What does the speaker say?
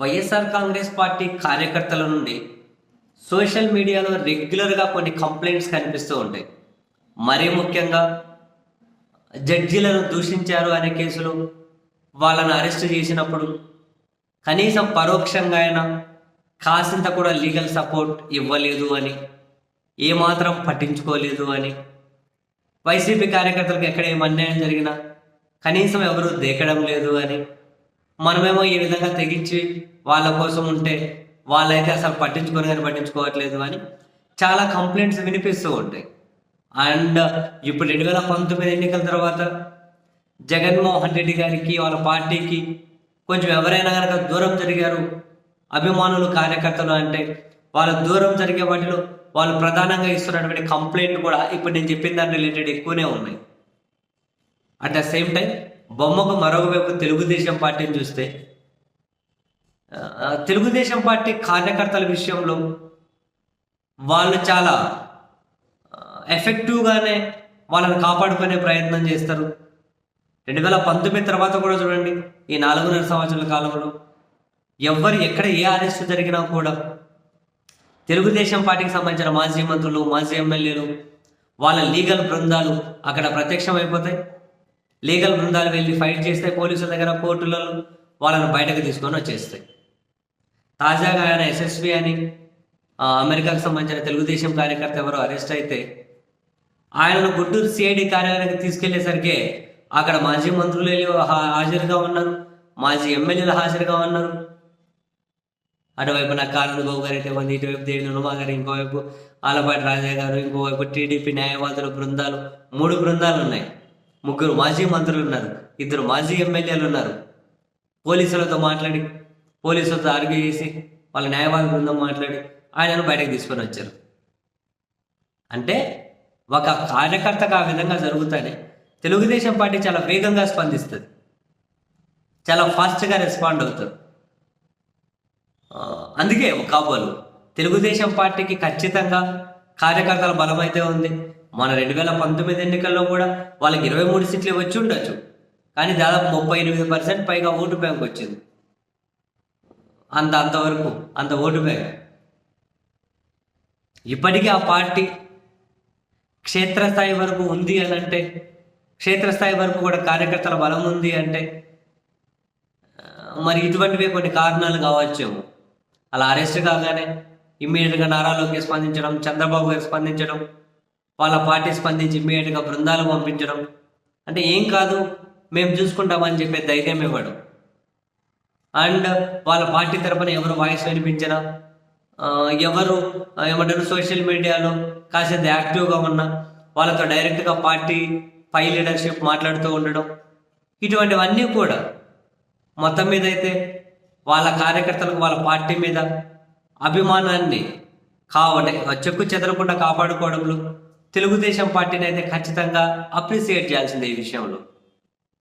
YSR Congress party కార్యకర్తల నుండి social మీడియాలో రెగ్యులర్గా కొన్ని కంప్లైంట్స్ కనిపిస్తూ ఉంటాయి. మరీ ముఖ్యంగా జడ్జీలను దూషించారు అనే కేసులు వాళ్ళను అరెస్ట్ చేసినప్పుడు కనీసం పరోక్షంగా అయినా కాసింత కూడా లీగల్ సపోర్ట్ ఇవ్వలేదు అని ఏమాత్రం పట్టించుకోలేదు అని వైసీపీ కార్యకర్తలకు ఎక్కడ ఏం అన్యాయం జరిగినా కనీసం ఎవరు దేకడం లేదు అని మనమేమో ఈ విధంగా తెగించి వాళ్ళ కోసం ఉంటే వాళ్ళైతే అసలు పట్టించుకొని కానీ పట్టించుకోవట్లేదు అని చాలా కంప్లైంట్స్ వినిపిస్తూ ఉంటాయి. అండ్ ఇప్పుడు రెండు వేల పంతొమ్మిది ఎన్నికల తర్వాత జగన్మోహన్ రెడ్డి గారికి వాళ్ళ పార్టీకి కొంచెం ఎవరైనా కనుక దూరం జరిగారు అభిమానులు కార్యకర్తలు అంటే వాళ్ళ దూరం జరిగే వాటిలో వాళ్ళు ప్రధానంగా ఇస్తున్నటువంటి కంప్లైంట్ కూడా ఇప్పుడు నేను చెప్పిన దాని రిలేటెడ్ ఎక్కువనే ఉన్నాయి. అట్ ద సేమ్ టైం బొమ్మకు మరొకవైపు తెలుగుదేశం పార్టీని చూస్తే తెలుగుదేశం పార్టీ కార్యకర్తల విషయంలో వాళ్ళు చాలా ఎఫెక్టివ్గానే వాళ్ళని కాపాడుకునే ప్రయత్నం చేస్తారు. రెండు వేల పంతొమ్మిది తర్వాత కూడా చూడండి ఈ నాలుగున్నర సంవత్సరాల కాలంలో ఎవరు ఎక్కడ ఏ అరెస్టు జరిగినా కూడా తెలుగుదేశం పార్టీకి సంబంధించిన మాజీ మంత్రులు మాజీ ఎమ్మెల్యేలు వాళ్ళ లీగల్ బృందాలు అక్కడ ప్రత్యక్షం అయిపోతాయి లీగల్ బృందాలు వెళ్ళి ఫైట్ చేస్తే పోలీసుల దగ్గర కోర్టులలో వాళ్ళని బయటకు తీసుకొని వచ్చేస్తాయి. తాజాగా ఆయన ఎస్ఎస్వి అని అమెరికాకు సంబంధించిన తెలుగుదేశం కార్యకర్త ఎవరో అరెస్ట్ అయితే ఆయనను గుంటూరు సిఐడి కార్యాలయానికి తీసుకెళ్ళేసరికి అక్కడ మాజీ మంత్రులు వెళ్ళి హాజరుగా ఉన్నారు మాజీ ఎమ్మెల్యేలు హాజరుగా ఉన్నారు. అటువైపు నా కారణం బాబు గారు అయితే మంది ఇటువైపు దేవి ఉమా గారు ఇంకోవైపు ఆలపాటి రాజా గారు ఇంకోవైపు టీడీపీ న్యాయవాదుల బృందాలు మూడు బృందాలు ఉన్నాయి. ముగ్గురు మాజీ మంత్రులు ఉన్నారు. ఇద్దరు మాజీ ఎమ్మెల్యేలు ఉన్నారు. పోలీసులతో మాట్లాడి పోలీసులతో ఆర్గ్యూ చేసి వాళ్ళ న్యాయవాద బృందం మాట్లాడి ఆయనను బయటకు తీసుకొని వచ్చారు. అంటే ఒక కార్యకర్తకు ఆ విధంగా జరుగుతానే తెలుగుదేశం పార్టీ చాలా వేగంగా స్పందిస్తుంది. చాలా ఫాస్ట్గా రెస్పాండ్ అవుతారు. అందుకే కాబోలు తెలుగుదేశం పార్టీకి ఖచ్చితంగా కార్యకర్తల బలం అయితే ఉంది. మన రెండు వేల పంతొమ్మిది ఎన్నికల్లో కూడా వాళ్ళకి ఇరవై మూడు సీట్లు వచ్చి ఉండొచ్చు. కానీ దాదాపు ముప్పై ఎనిమిది పర్సెంట్ పైగా ఓటు బ్యాంక్ వచ్చింది. అంత అంతవరకు అంత ఓటు బ్యాంక్. ఇప్పటికీ ఆ పార్టీ క్షేత్రస్థాయి వరకు ఉంది అని అంటే క్షేత్రస్థాయి వరకు కూడా కార్యకర్తల బలం ఉంది అంటే మరి ఇటువంటివే కొన్ని కారణాలు కావచ్చేమో అలా అరెస్ట్ కాగానే ఇమ్మీడియట్గా నారాలోకి స్పందించడం చంద్రబాబు గారు స్పందించడం వాళ్ళ పార్టీ స్పందించి ఇమ్మీడియట్గా బృందాలు పంపించడం. అంటే ఏం కాదు మేము చూసుకుంటామని చెప్పే ధైర్యం ఇవ్వడం. అండ్ వాళ్ళ పార్టీ తరపున ఎవరు వాయిస్ వినిపించినా ఎవరు ఏమంటారు సోషల్ మీడియాలో కాసేంత యాక్టివ్గా ఉన్నా వాళ్ళతో డైరెక్ట్గా పార్టీ పై లీడర్షిప్ మాట్లాడుతూ ఉండడం. ఇటువంటివన్నీ కూడా మొత్తం మీద అయితే వాళ్ళ కార్యకర్తలకు వాళ్ళ పార్టీ మీద అభిమానాన్ని కావడే చెక్కు చెదరకుండా కాపాడుకోవడంలో తెలుగుదేశం పార్టీని అయితే ఖచ్చితంగా అప్రిసియేట్ చేయాల్సిందే ఈ విషయంలో.